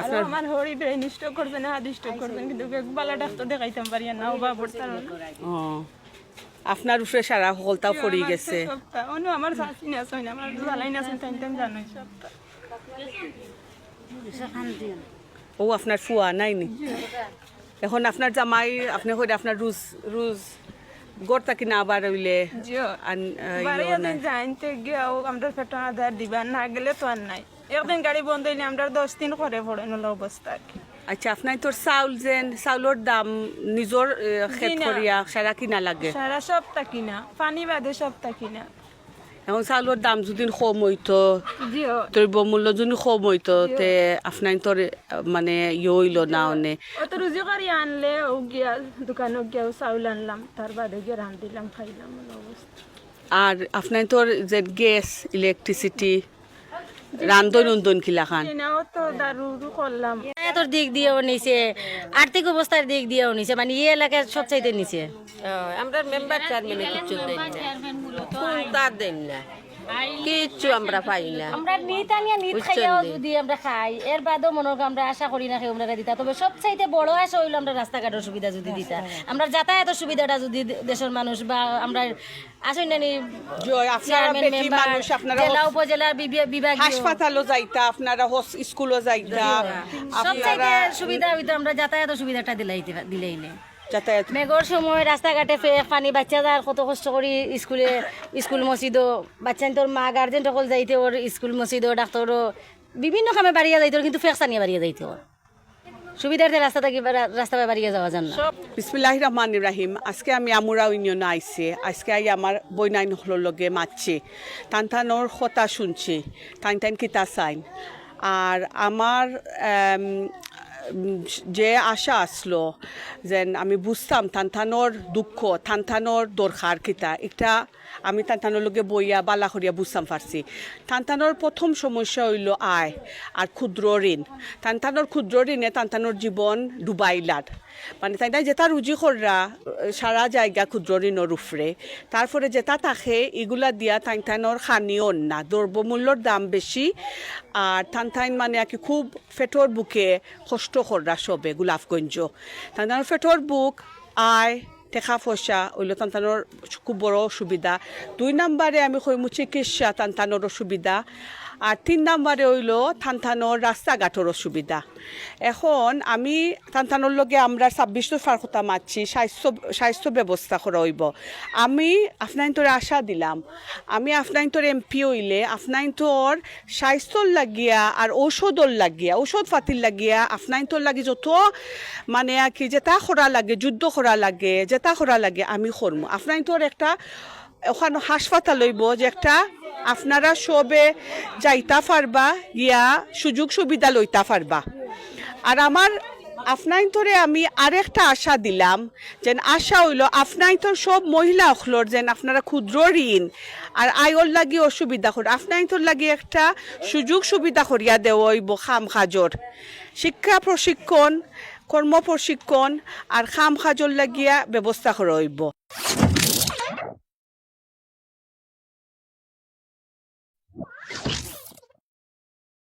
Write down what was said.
আর আমার Hari brain stroke না করছেন কিন্তু বালা ডাক্তার দেখাইতাম পারি না ও বাবুর তার। ও আপনার উপরে সারা হলতা পড়ে গেছে। অন্য আমার শাশি না সই না আমার জ্বালাই না তাই তাই জানোই সপ্তাহ ও আপনার ফুয়া নাই নি? এখন আপনার জামাই আপনি কইরা আপনার রুজ রুজ গড়তা উইলে বাড়ি ইয়ো নাই। দিন জানতে গিয়ে আমরা পেট আধার দিবা না গেলে তো আর নাই একদিন গাড়ি বন্ধ হইলে আমরা দশ দিন করে পড়ে নল অবস্থা কি। আচ্ছা আপনার তোর চাউল যেন চাউলের দাম নিজের খেত। করিয়া সারা কিনা লাগে সারা সপ্তাহ কিনা পানি বাদে সপ্তাহ কিনা এখন চাউলের দাম যদি কম হইতো দ্রব্য মূল্য যদি কম হইতো তে আপনার তোর মানে ইয়ে হইল না অনে অত রুজি করি আনলে ও গিয়া দোকানে গিয়া চাউল আনলাম তার বাদে গিয়ে রান দিলাম খাইলাম আৰু আর আপনার তোর যে গ্যাস ইলেকট্রিসিটি রান্ধন উন্দন কিলা খান। তোর দিক দিয়েও নিছে। আর্থিক অবস্থার দিক দিয়েও নিছে। মানে এই এলাকার সবচাইতে নিচে আমরা মেম্বার চেয়ারম্যানে কিচ্ছু দেন না তার দেন না। কিচ্ছু আমরা পাই না। আমরা নিত আনিয়া নিত খাইয়াও যদি আমরা খাই এর বাদেও মনে করি আমরা আশা করি না খেয়ে আমরা দিতা। তবে সবচাইতে বড় আশা হইল আমরা রাস্তাঘাটের সুবিধা যদি দিতা। আমরা যাতায়াতের সুবিধাটা যদি দেশের মানুষ বা আমরা আসুন আপনারা জেলা উপজেলার বিভা- বিভাগীয়। হাসপাতালও যাইতা আপনারা হস- স্কুলও যাইতা। সবচাইতে সুবিধা হইতো আমরা যাতায়াতের সুবিধাটা দিলাই দিলেই নেই যাতায়াত। মেঘর সময় রাস্তাঘাটে ফেক পানি বাচ্চা যার কত কষ্ট করি স্কুলে স্কুল মসজিদও বাচ্চা তোর মা গার্জেন সকল যাইতে ওর স্কুল মসজিদও ডাক্তারও বিভিন্ন কামে বাড়িয়ে যাইতে ওর কিন্তু ফেক সানিয়ে বাড়িয়ে যাইতে ওর সুবিধার্থে রাস্তা থাকি রাস্তা বাড়িয়ে যাওয়া যান বিসমিল্লাহ রহমান ইব্রাহিম আজকে আমি আমুরা ইউনিয়নে আইছে আজকে আই আমার বইনাইন হলোর লগে মাতছে। টান টানোর কথা শুনছে। টান টান কিতা চাইন। আর আমার যে আশা আসলো, যেন আমি বুঝতাম টানটানোর দুঃখ টানটানোর দরকার কিতা। এটা আমি টানটানোর লগে বইয়া, বালা করিয়া বুঝতাম পারছি টানটানোর প্রথম সমস্যা হইল আয় আর ক্ষুদ্র ঋণ। টানটানোর ক্ষুদ্র ঋণে টানটানোর জীবন ডুবাইলার। মানে তাই যেটা রুজি কররা, সারা জায়গা ক্ষুদ্র ঋণর উফরে তারপরে যেটা থাকে, এগুলা দিয়া টাইনর খানিও না। দ্রব্যমূল্যর দাম বেশি আর টান মানে আর কি খুব ফেটর বুকে কষ্ট কররা সবে গোলাপগঞ্জ টান ফেটর বুক আয় টেকা পয়সা ওইল টানটানোর খুব বড় সুবিধা দুই নাম্বারে আমি কইমু চিকিৎসা টানটানোর সুবিধা আর তিন নাম্বারে হইল থানথানোর রাস্তাঘাটের অসুবিধা। এখন আমি থানথানোর লগে আমরা ছাব্বিশ ফার কথা মারছি, স্বাস্থ্য স্বাস্থ্য ব্যবস্থা করা হইব। আমি আপনার তোর আশা দিলাম। আমি আপনার তোর এমপি হইলে আপনার তোর স্বাস্থ্যর লাগিয়া আর ঔষধর লাগিয়া, ঔষধ ফাতির লাগিয়া আপনার তোর লাগি যত মানে কি যেটা করা লাগে, যুদ্ধ করা লাগে, যেটা করা লাগে আমি করব আপনার তোর একটা ওখানে হাসপাতাল হইব যে একটা আপনারা সবে যাইতা পারবা ইয়া সুযোগ সুবিধা লইতা পারবা। আর আমার আপনাই তোরে আমি আরেকটা আশা দিলাম, যেন আশা হইল আপনাই তোর সব মহিলা অখলর, যেন আপনারা ক্ষুদ্র ঋণ আর আয়র লাগি অসুবিধা কর আপনাই তোর লাগি একটা সুযোগ সুবিধা করিয়া দেওয়া খাম খাজর। শিক্ষা প্রশিক্ষণ, কর্ম প্রশিক্ষণ আর খাম খাজর লাগিয়া ব্যবস্থা করা হইব।